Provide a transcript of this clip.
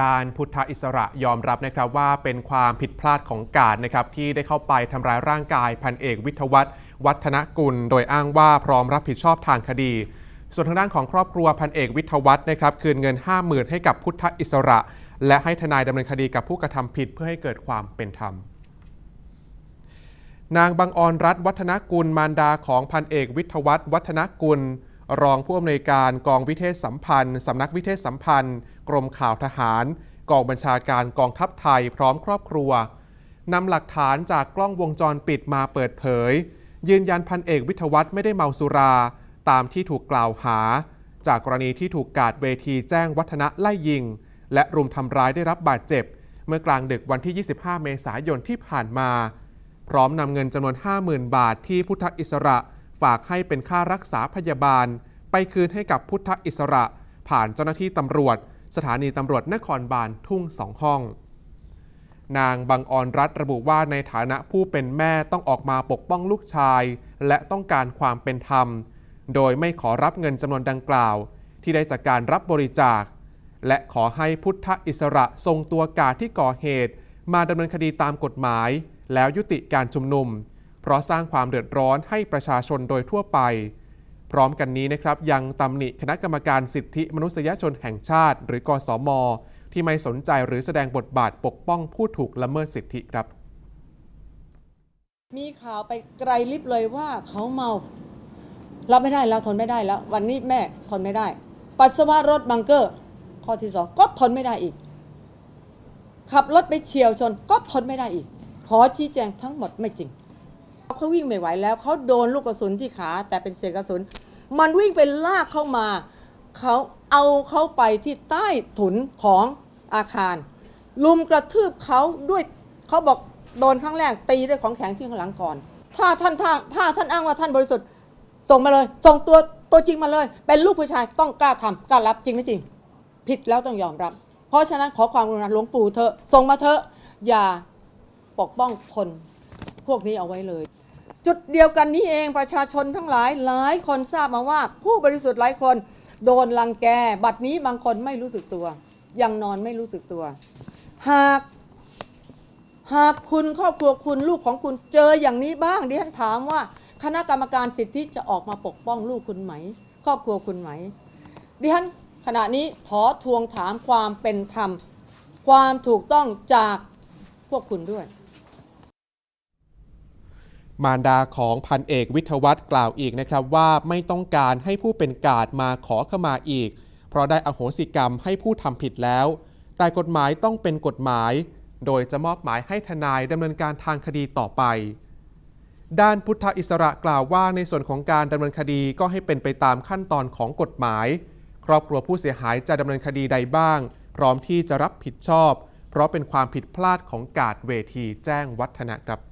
ด้านพุทธอิสระยอมรับนะครับว่าเป็นความผิดพลาดของกาดนะครับที่ได้เข้าไปทำร้ายร่างกายพันเอกวิทวัฒน์วัฒนกุล โดยอ้างว่าพร้อมรับผิดชอบทางคดี ส่วนทางด้านของครอบครัวพันเอกวิทวัฒน์นะครับคืนเงิน 5 0,000 ให้กับพุทธอิสระ และให้ทนายดำเนินคดีกับผู้กระทำผิดเพื่อให้เกิดความเป็นธรรมนางบางออนรัฐวัฒนกุลมารดาของพันเอกวิทวัฒน์วัฒนกุล รองผู้อำนวยการกองวิเทศสัมพันธ์สำนักวิเทศสัมพันธ์ กรมข่าวทหาร กองบัญชาการกองทัพไทยพร้อมครอบครัวนำหลักฐานจากกล้องวงจรปิดมาเปิดเผย ยืนยันพันเอกวิทวัฒน์ไม่ได้เมาสุรา ตามที่ถูกกล่าวหา จากกรณีที่ถูกกาดเวทีแจ้งวัฒนะไล่ยิง และรุมทำร้ายได้รับบาดเจ็บ เมื่อกลางดึกวันที่ 25 เมษายนที่ผ่านมา พร้อมนำเงินจำนวน 50,000 บาทที่พุทธอิสระ ฝากให้เป็นค่ารักษาพยาบาล ไปคืนให้กับพุทธอิสระ ผ่านเจ้าหน้าที่ตำรวจ สถานีตำรวจนครบาลทุ่งสองห้อง นางบางออนรัฐระบุว่าในฐานะผู้เป็นแม่ต้องออกมาปกป้องลูกชาย และต้องการความเป็นธรรม โดยไม่ขอรับเงินจำนวนดังกล่าว ที่ได้จากการรับบริจาค และขอให้พุทธอิสระทรงตัวกาที่ก่อเหตุ มาดำเนินคดีตามกฎหมาย แล้วยุติการชุมนุม เพราะสร้างความเดือดร้อนให้ประชาชนโดยทั่วไป พร้อมกันนี้นะครับยังตำหนิคณะกรรมการสิทธิมนุษยชนแห่งชาติ หรือกสมที่ไม่สนใจหรือแสดงบทบาทปกป้องผู้ถูกละเมิดสิทธิครับ มีข่าวไปไกลลิบเลยว่าเขาเมารับไม่ได้แล้วทนไม่ได้แล้ว วันนี้แม่ทนไม่ได้ ปัสสาวะรถบังเกอร์ ข้อที่สองก็ทนไม่ได้อีก ขับรถไปเฉียวชนก็ทนไม่ได้อีก ขอชี้แจงทั้งหมดไม่จริง เขาวิ่งไม่ไหวแล้วเขาโดนลูกกระสุนที่ขาแต่เป็นเศษกระสุน มันวิ่งไปลากเข้ามาเขาเอาเขาไปที่ใต้ถุนของอาคาร ลุมกระทืบเขาด้วยเขาบอกโดนครั้งแรกตีด้วยของแข็งที่ข้างหลังก่อน ถ้าท่านถ้าถ้าท่านอ้างว่าท่านบริสุทธิ์ส่งมาเลยส่งตัวตัวจริงมาเลย เป็นลูกผู้ชายต้องกล้าทำกล้ารับจริงไม่จริง ผิดแล้วต้องยอมรับ เพราะฉะนั้นขอความกรุณาหลวงปู่เถอะส่งมาเถอะอย่าปกป้องคนพวกนี้เอาไว้เลย จุดเดียวกันนี้เองประชาชนทั้งหลายหลายคนทราบมาว่า ผู้บริสุทธิ์หลายคนโดนลังแก บัดนี้บางคนไม่รู้สึกตัว ยังนอนไม่รู้สึกตัว หากหากคุณครอบครัวคุณลูกของคุณเจออย่างนี้บ้างดิฉันถามว่า คณะกรรมการสิทธิจะออกมาปกป้องลูกคุณไหม ครอบครัวคุณไหมดิฉันขณะนี้ขอทวงถามความเป็นธรรม ความถูกต้องจากพวกคุณด้วย มารดาของพันเอกวิทวัฒน์กล่าวอีกนะครับว่าไม่ต้องการให้ผู้เป็นกาดมาขอขมาอีก เพราะได้อโหสิกรรมให้ผู้ทำผิดแล้ว แต่กฎหมายต้องเป็นกฎหมาย โดยจะมอบหมายให้ทนายดำเนินการทางคดีต่อไป ด้านพุทธอิสระกล่าวว่าในส่วนของการดำเนินคดีก็ให้เป็นไปตามขั้นตอนของกฎหมาย ครอบครัวผู้เสียหายจะดำเนินคดีใดบ้าง พร้อมที่จะรับผิดชอบ เพราะเป็นความผิดพลาดของกาดเวทีแจ้งวัฒนะครับ